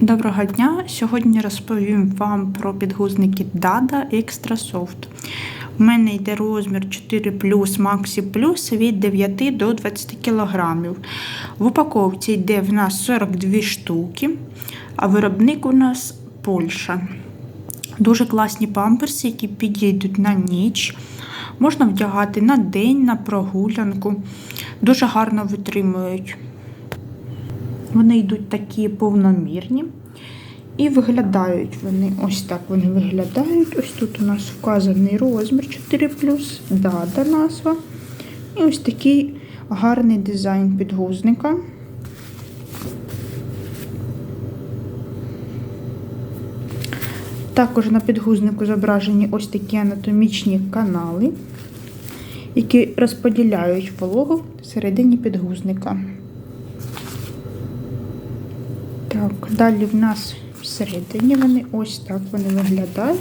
Доброго дня! Сьогодні розповім вам про підгузники Dada Extra Soft. У мене йде розмір 4 Maxi Plus від 9 до 20 кг. В упаковці йде в нас 42 штуки, а виробник у нас Польща. Дуже класні памперси, які підійдуть на ніч. Можна вдягати на день, на прогулянку. Дуже гарно витримують. Вони йдуть такі повномірні. І виглядають вони ось так вони виглядають. Ось тут у нас вказаний розмір 4 дата назва. І ось такий гарний дизайн підгузника. Також на підгузнику зображені ось такі анатомічні канали, які розподіляють вологу всередині підгузника. Так, далі в нас всередині вони ось так вони виглядають.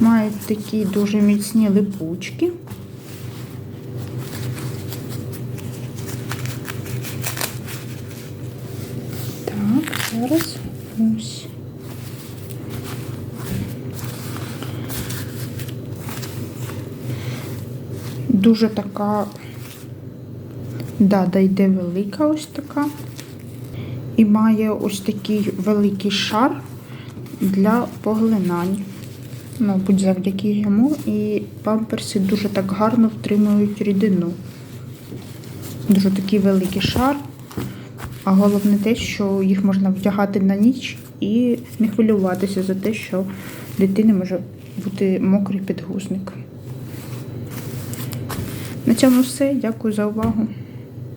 Мають такі дуже міцні липучки. Так, зараз ось. Дуже така Дада йде велика ось така. І має ось такий великий шар для поглинань. Мабуть, завдяки йому і памперси дуже так гарно втримують рідину. Дуже такий великий шар. А головне те, що їх можна вдягати на ніч і не хвилюватися за те, що дитини може бути мокрий підгузник. На цьому все. Дякую за увагу.